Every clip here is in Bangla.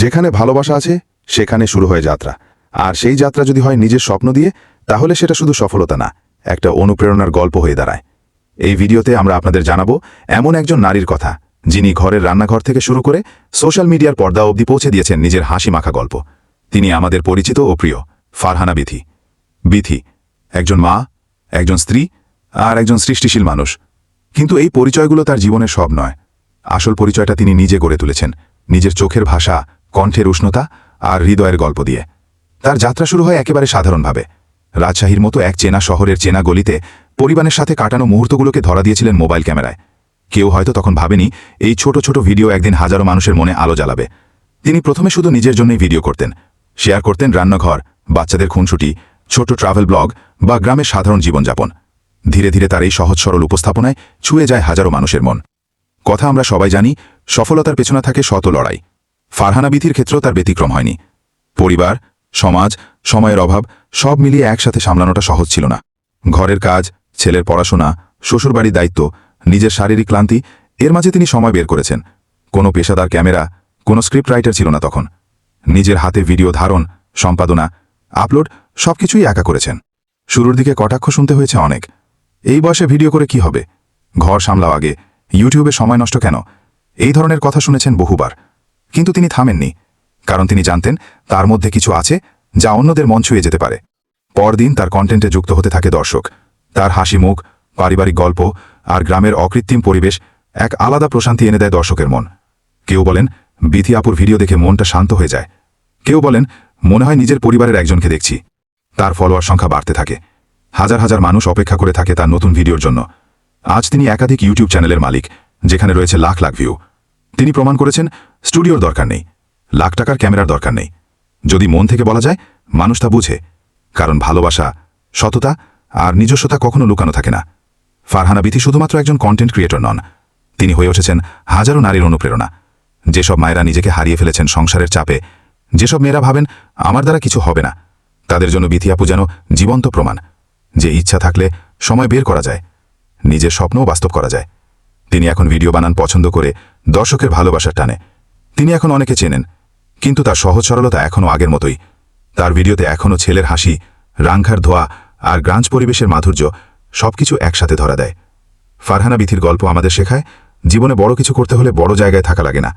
যেখানে ভালোবাসা আছে, সেখানে শুরু হয় যাত্রা। আর সেই যাত্রা যদি হয় নিজের স্বপ্ন দিয়ে, তাহলে সেটা শুধু সফলতা না, একটা অনুপ্রেরণার গল্প হয়ে দাঁড়ায়। এই ভিডিওতে আমরা আপনাদের জানাব এমন একজন নারীর কথা, যিনি ঘরের রান্নাঘর থেকে শুরু করে সোশ্যাল মিডিয়ার পর্দা অবধি পৌঁছে দিয়েছেন নিজের হাসি মাখা গল্প। তিনি আমাদের পরিচিত ও প্রিয়, ফারহানা বিথি। বিথি, একজন মা, একজন স্ত্রী আর একজন সৃষ্টিশীল মানুষ। কিন্তু এই পরিচয়গুলো তার জীবনের সব নয়। আসল পরিচয়টা তিনি নিজে গড়ে তুলেছেন, নিজের চোখের ভাষা কণ্ঠের উষ্ণতা আর হৃদয়ের গল্প দিয়ে। তার যাত্রা শুরু হয় একেবারে সাধারণভাবে। রাজশাহীর মতো এক চেনা শহরের চেনা গলিতে পরিবারের সাথে কাটানো মুহূর্তগুলোকে ধরা দিয়েছিলেন মোবাইল ক্যামেরায়। কেউ হয়তো তখন ভাবেনি এই ছোট ছোট ভিডিও একদিন হাজারো মানুষের মনে আলো জ্বালাবে। তিনি প্রথমে শুধু নিজের জন্যই ভিডিও করতেন। শেয়ার করতেন রান্নাঘর, বাচ্চাদের খুনসুটি, ছোট ট্রাভেল ব্লগ বা গ্রামের সাধারণ জীবনযাপন। ধীরে ধীরে তার এই সহজ সরল উপস্থাপনায় ছুঁয়ে যায় হাজারো মানুষের মন। কথা আমরা সবাই জানি, সফলতার পেছনে থাকে শত লড়াই। ফারহানা বিথির ক্ষেত্রেও তার ব্যতিক্রম হয়নি। পরিবার, সমাজ, সময়ের অভাব, সব মিলিয়ে একসাথে সামলানোটা সহজ ছিল না। ঘরের কাজ, ছেলের পড়াশোনা, শ্বশুরবাড়ির দায়িত্ব, নিজের শারীরিক ক্লান্তি, এর মাঝে তিনি সময় বের করেছেন। কোনো পেশাদার ক্যামেরা, কোনো স্ক্রিপ্ট রাইটার ছিল না তখন। নিজের হাতে ভিডিও ধারণ, সম্পাদনা, আপলোড, সবকিছুই একা করেছেন। শুরুর দিকে কটাক্ষ শুনতে হয়েছে অনেক। এই বয়সে ভিডিও করে কি হবে? ঘর সামলাও আগে। ইউটিউবে সময় নষ্ট কেন? এই ধরনের কথা শুনেছেন বহুবার। কিন্তু তিনি থামেননি, কারণ তিনি জানতেন তার মধ্যে কিছু আছে যা অন্যদের মন ছুঁয়ে যেতে পারে। পরদিন তার কন্টেন্টে যুক্ত হতে থাকে দর্শক। তার হাসি মুখ, পারিবারিক গল্প আর গ্রামের অকৃত্রিম পরিবেশ এক আলাদা প্রশান্তি এনে দেয় দর্শকের মন। কেউ বলেন, বিথি আপুর ভিডিও দেখে মনটা শান্ত হয়ে যায়। কেউ বলেন, মনে হয় নিজের পরিবারের একজনকে দেখছি। তার ফলোয়ার সংখ্যা বাড়তে থাকে। হাজার হাজার মানুষ অপেক্ষা করে থাকে তার নতুন ভিডিওর জন্য। আজ তিনি একাধিক ইউটিউব চ্যানেলের মালিক, যেখানে রয়েছে লাখ লাখ ভিউ। তিনি প্রমাণ করেছেন, স্টুডিওর দরকার নেই, লাখ টাকার ক্যামেরার দরকার নেই। যদি মন থেকে বলা যায়, মানুষ তা বুঝে, কারণ ভালোবাসা, সততা আর নিজস্বতা কখনো লুকানো থাকে না। ফারহানা বিথি শুধুমাত্র একজন কন্টেন্ট ক্রিয়েটর নন, তিনি হয়ে উঠেছেন হাজারো নারীর অনুপ্রেরণা। যেসব মায়েরা নিজেকে হারিয়ে ফেলেছেন সংসারের চাপে, যেসব মেয়েরা ভাবেন, আমার দ্বারা কিছু হবে না তাদের জন্য বিথিয়াপু যেন জীবন্ত প্রমাণ, যে ইচ্ছা থাকলে সময় বের করা যায়, নিজের স্বপ্নও বাস্তব করা যায়। তিনি এখন ভিডিও বানান পছন্দ করে দর্শকের ভালোবাসার টানে। তিনি এখন অনেকে চেনেন, কিন্তু তার সহজ সরলতা এখনও আগের মতোই। তার ভিডিওতে এখনও ছেলের হাসি, রাংঘার ধোয়া আর গ্রাঞ্জ পরিবেশের মাধুর্য সবকিছু একসাথে ধরা দেয়। ফারহানা বিথির গল্প আমাদের শেখায়, জীবনে বড় কিছু করতে হলে বড় জায়গায় থাকা লাগে না,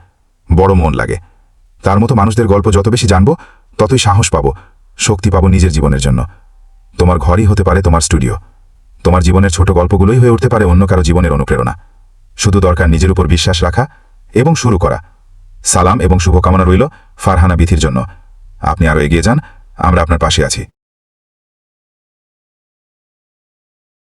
বড় মন লাগে। তার মতো মানুষদের গল্প যত বেশি জানব, ততই সাহস পাবো, শক্তি পাবো নিজের জীবনের জন্য। তোমার ঘরই হতে পারে তোমার স্টুডিও। তোমার জীবনের ছোট গল্পগুলোই হয়ে উঠতে পারে অন্য কারও জীবনের অনুপ্রেরণা। শুধু দরকার নিজের উপর বিশ্বাস রাখা এবং শুরু করা। সালাম এবং শুভকামনা রইল ফারহানা বিথির জন্য। আপনি আরও এগিয়ে যান, আমরা আপনার পাশে আছি।